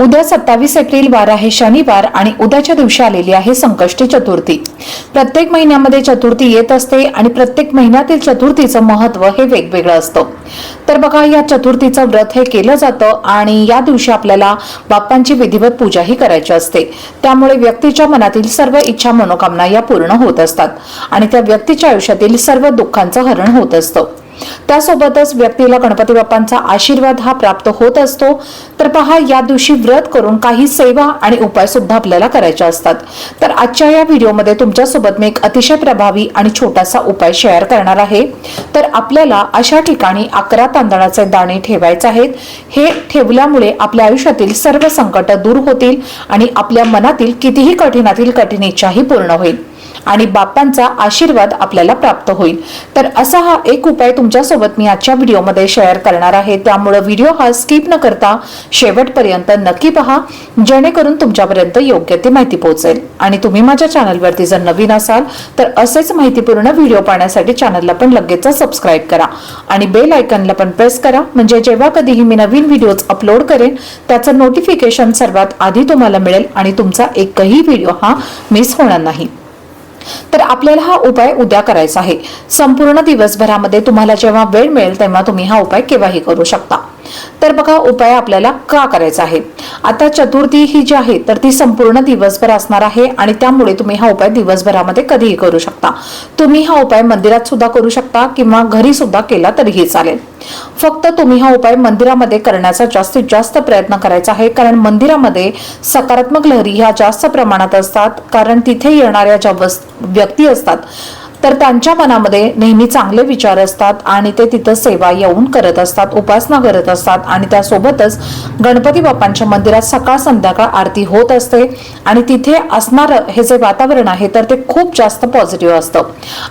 उद्या सत्तावीस एप्रिल वार आहे शनिवार आणि उद्याच्या दिवशी आलेली आहे संकष्टी चतुर्थी. प्रत्येक महिन्यामध्ये चतुर्थी येत असते आणि प्रत्येक महिन्यातील चतुर्थीचं महत्त्व हे वेगवेगळं असतं. तर बघा या चतुर्थीचं व्रत हे केलं जातं आणि या दिवशी आपल्याला बाप्पांची विधिवत पूजाही करायची असते. त्यामुळे व्यक्तीच्या मनातील सर्व इच्छा मनोकामना या पूर्ण होत असतात आणि त्या व्यक्तीच्या आयुष्यातील सर्व दुःखांचं हरण होत असतं. त्यासोबतच व्यक्तीला गणपती बाप्पांचा आशीर्वाद हा प्राप्त होत असतो. तर पहा या दिवशी व्रत करून काही सेवा आणि उपाय सुद्धा आपल्याला करायचे असतात. तर आजच्या या व्हिडिओमध्ये तुमच्यासोबत मी एक अतिशय प्रभावी आणि छोटासा उपाय शेअर करणार आहे. तर आपल्याला अशा ठिकाणी अकरा तांदळाचे दाणे ठेवायचे आहेत. हे ठेवल्यामुळे आपल्या आयुष्यातील सर्व संकट दूर होतील आणि आपल्या मनातील कितीही कठीणातील कठीण इच्छाही पूर्ण होईल. आणि बाप्पांचा आशीर्वाद आपल्याला प्राप्त होईल. तर असा हा एक उपाय तुमच्यासोबत मी आजच्या व्हिडिओमध्ये शेअर करणार आहे. त्यामुळे व्हिडिओ हा स्किप न करता शेवटपर्यंत नक्की पहा. जेणेकरून तुमच्यापर्यंत योग्य ती माहिती पोहोचेल. आणि तुम्ही माझ्या चॅनलवरती जर नवीन असाल तर असेच माहितीपूर्ण व्हिडिओ पाहण्यासाठी चॅनलला पण लगेच सबस्क्राईब करा. आणि बेल आयकनला पण प्रेस करा. म्हणजे जेव्हा कधीही मी नवीन व्हिडिओज अपलोड करेन त्याचं नोटिफिकेशन सर्वात आधी तुम्हाला मिळेल आणि तुमचा एकही व्हिडिओ हा मिस होणार नाही. तर आपल्याला हा उपाय उद्या करायचा आहे. संपूर्ण दिवसभरामध्ये तुम्हाला जेव्हा वेळ मिळेल तेव्हा तुम्ही हा उपाय केव्हाही करू शकता. तर बघा उपाय आपल्याला का करायचा आहे? आता चतुर्थी ही जी आहे तर ती संपूर्ण दिवसभर असणार आहे आणि त्यामुळे तुम्ही हा उपाय दिवसभरामध्ये कधीही करू शकता. तुम्ही हा उपाय मंदिरात सुद्धा करू शकता किंवा घरी सुद्धा केला तरीही चालेल. फक्त तुम्ही हा उपाय मंदिरामध्ये करण्याचा जास्तीत जास्त प्रयत्न करायचा आहे कारण मंदिरामध्ये सकारात्मक लहरी ह्या जास्त प्रमाणात असतात कारण तिथे येणाऱ्या ज्या व्यक्ती असतात तर त्यांच्या मनामध्ये नेहमी चांगले विचार असतात आणि ते तिथं सेवा येऊन करत असतात उपासना करत असतात आणि त्यासोबतच गणपती बाप्पांच्या मंदिरात सकाळ संध्याकाळ आरती होत असते आणि तिथे असणारं हे जे वातावरण आहे तर ते खूप जास्त पॉझिटिव्ह असतं.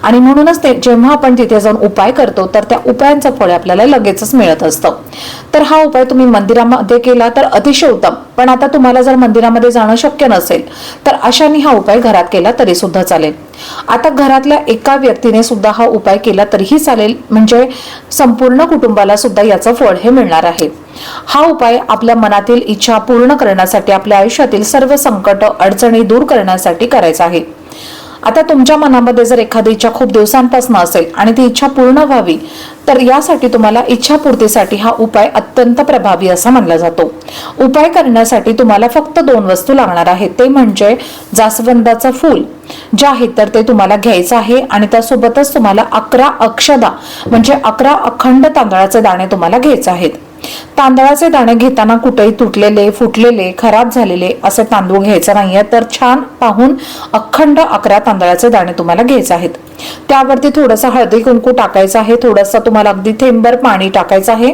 आणि म्हणूनच ते जेव्हा आपण तिथे जाऊन उपाय करतो तर त्या उपायांचं फळ आपल्याला लगेचच मिळत असतं. तर हा उपाय तुम्ही मंदिरामध्ये केला तर अतिशय उत्तम. पण आता तुम्हाला जर मंदिरामध्ये जाणं शक्य नसेल तर अशाने हा उपाय घरात केला तरी सुद्धा चालेल. आता घरातल्या एका व्यक्तीने सुद्धा हा उपाय केला तरीही चालेल. म्हणजे संपूर्ण कुटुंबाला सुद्धा याचं फळ हे मिळणार आहे. हा उपाय आपल्या मनातील इच्छा पूर्ण करण्यासाठी आपल्या आयुष्यातील सर्व संकट अडचणी दूर करण्यासाठी करायचा आहे. आता तुमच्या मनामध्ये जर एखादी इच्छा खूप दिवसांपासून असेल आणि ती इच्छा पूर्ण व्हावी तर यासाठी तुम्हाला इच्छापूर्तीसाठी हा उपाय अत्यंत प्रभावी असा मानला जातो. उपाय करण्यासाठी तुम्हाला फक्त दोन वस्तू लागणार आहेत. ते म्हणजे जास्वंदाचं फूल जे आहे तर ते तुम्हाला घ्यायचं आहे आणि त्यासोबतच तुम्हाला अकरा अक्षदा म्हणजे अकरा अखंड तांदळाचे दाणे तुम्हाला घ्यायचे आहेत. तांदळाचे दाणे घेताना कुठेही तुटलेले फुटलेले खराब झालेले असे तांदूळ घ्यायचे नाहीये तर छान पाहून अखंड अकरा तांदळाचे दाणे तुम्हाला घ्यायचे आहेत. त्यावरती थोडंसं हळदी कुंकू टाकायचं आहे थोडंसं तुम्हाला अगदी थेंबर पाणी टाकायचं आहे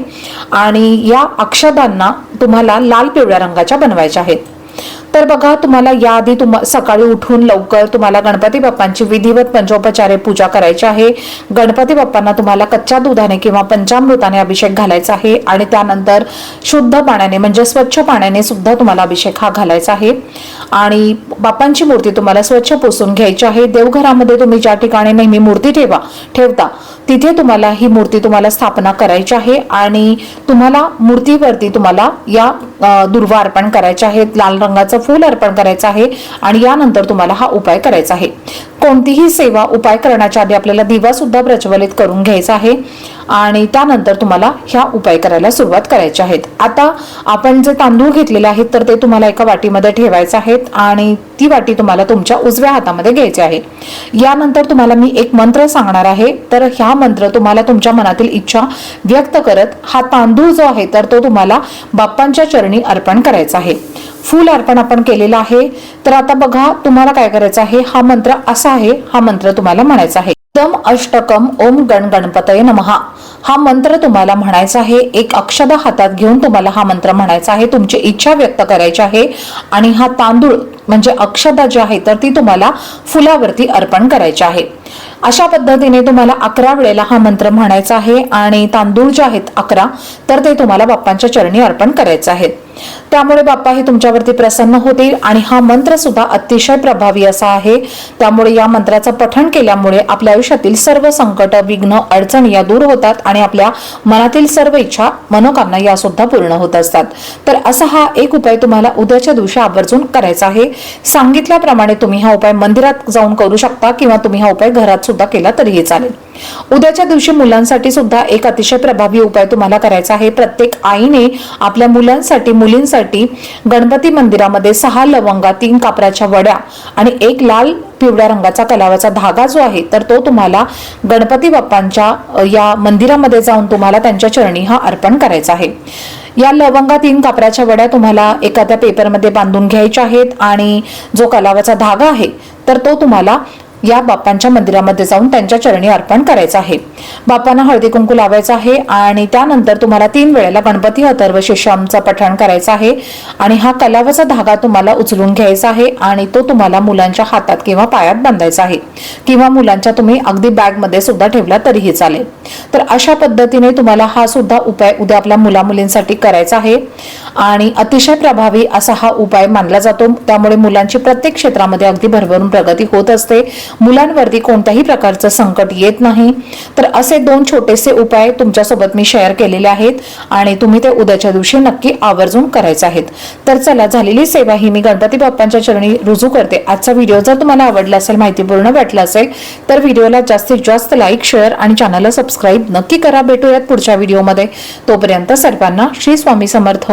आणि या अक्षदांना तुम्हाला लाल पिवळ्या रंगाच्या बनवायच्या आहेत. तर बघा तुम्हाला याआधी तुम सकाळी उठून लवकर तुम्हाला गणपती बाप्पांची विधिवत पंचोपचारे पूजा करायची आहे. गणपती बाप्पांना तुम्हाला कच्च्या दुधाने किंवा पंचामृताने अभिषेक घालायचा आहे आणि त्यानंतर शुद्ध पाण्याने म्हणजे स्वच्छ पाण्याने सुद्धा तुम्हाला अभिषेक हा घालायचा आहे. आणि बाप्पांची मूर्ती तुम्हाला स्वच्छ पुसून घ्यायची आहे. देवघरामध्ये तुम्ही ज्या ठिकाणी नेहमी मूर्ती ठेवा ठेवता तिथे तुम्हाला ही मूर्ती तुम्हाला स्थापना करायची आहे. आणि तुम्हाला मूर्तीवरती तुम्हाला या दुर्वा अर्पण करायचे आहेत लाल रंगाचं फूल अर्पण करायचं आहे आणि यानंतर तुम्हाला हा उपाय करायचा आहे. कोणतीही सेवा उपाय करण्याच्या आधी आपल्याला दिवा सुद्धा प्रज्वलित करून घ्यायचा आहे. आणि त्यानंतर तुम्हाला ह्या उपाय करायला सुरुवात करायची आहेत. आता आपण जे तांदूळ घेतलेले आहेत तर ते तुम्हाला एका वाटीमध्ये ठेवायचे आहेत आणि ती वाटी तुम्हाला तुमच्या उजव्या हातामध्ये घ्यायची आहे. यानंतर तुम्हाला मी एक मंत्र सांगणार आहे. तर ह्या मंत्र तुम्हाला तुमच्या मनातील इच्छा व्यक्त करत हा तांदूळ जो आहे तर तो तुम्हाला बाप्पांच्या चरणी अर्पण करायचा आहे. फूल अर्पण आपण केलेलं आहे. तर आता बघा तुम्हाला काय करायचं आहे? हा मंत्र असा आहे. हा मंत्र तुम्हाला म्हणायचा आहे. दम अष्टकम ओम गण गणपतये नमहा हा मंत्र तुम्हाला म्हणायचा आहे. एक अक्षद हातात घेऊन तुम्हाला हा मंत्र म्हणायचा आहे. तुमची इच्छा व्यक्त करायची आहे. आणि हा तांदूळ म्हणजे अक्षता जी आहे तर ती तुम्हाला फुलावरती अर्पण करायची आहे. अशा पद्धतीने तुम्हाला अकरा वेळेला हा मंत्र म्हणायचा आहे. आणि तांदूळ जे आहेत अकरा तर ते तुम्हाला बाप्पांच्या चरणी अर्पण करायचे आहेत. त्यामुळे बाप्पा हे तुमच्यावरती प्रसन्न होतील आणि हा मंत्र सुद्धा अतिशय प्रभावी असा आहे. त्यामुळे या मंत्राचं पठण केल्यामुळे आपल्या आयुष्यातील सर्व संकट विघ्न अडचणी या दूर होतात आणि आपल्या मनातील सर्व इच्छा मनोकामना या सुद्धा पूर्ण होत असतात. तर असा हा एक उपाय तुम्हाला उद्याच्या दिवशी आवर्जून करायचा आहे. सांगितल्याप्रमाणे तुम्ही हा उपाय मंदिरात जाऊन करू शकता किंवा तुम्ही हा उपाय घरात सुद्धा केला तरीही चालेल. उद्याच्या दिवशी मुलांसाठी सुद्धा एक अतिशय प्रभावी उपाय तुम्हाला करायचा आहे. प्रत्येक आईने आपल्या मुलांसाठी मुलींसाठी गणपती मंदिरामध्ये सहा लवंगा तीन कापराच्या वड्या आणि एक लाल पिवळ्या रंगाचा कलावाचा धागा जो आहे तर तो तुम्हाला गणपती बाप्पांच्या या मंदिरामध्ये जाऊन तुम्हाला त्यांच्या चरणी हा अर्पण करायचा आहे. या लवंगा तीन कापराच्या वड्या तुम्हाला एखाद्या पेपरमध्ये बांधून घ्यायच्या आहेत आणि जो कलावाचा धागा आहे तर तो तुम्हाला या बाप्पांच्या मंदिरामध्ये जाऊन त्यांच्या चरणी अर्पण करायचं आहे. बाप्पांना हळदी कुंकू लावायचं आहे आणि त्यानंतर तुम्हाला तीन वेळेला गणपती अथर्व शिष्यामचं पठण करायचं आहे आणि हा कलावाचा धागा तुम्हाला उचलून घ्यायचा आहे आणि तो तुम्हाला मुलांच्या हातात किंवा पायात बांधायचा आहे. किंवा मुलांच्या तुम्ही अगदी बॅगमध्ये सुद्धा ठेवला तरीही चालेल. तर अशा पद्धतीने तुम्हाला हा सुद्धा उपाय उद्या आपल्या मुला मुलींसाठी करायचा आहे आणि अतिशय प्रभावी असा हा उपाय मानला जातो. त्यामुळे मुलांची प्रत्येक क्षेत्रामध्ये अगदी भरभरून प्रगती होत असते. मुलांवरती कोणत्याही प्रकारचं संकट येत नाही. तर असे दोन छोटेसे उपाय तुमच्यासोबत मी शेअर केलेले आहेत आणि तुम्ही ते उद्याच्या दिवशी नक्की आवर्जून करायचे आहेत. तर चला झालेली सेवा ही मी गणपती बाप्पांच्या चरणी रुजू करते. आजचा व्हिडिओ जर तुम्हाला आवडला असेल माहितीपूर्ण वाटला असेल तर व्हिडिओला जास्तीत जास्त लाईक शेअर आणि चॅनलला सबस्क्राईब नक्की करा. भेटूयात पुढच्या व्हिडिओमध्ये तोपर्यंत सर्वांना श्री स्वामी समर्थ.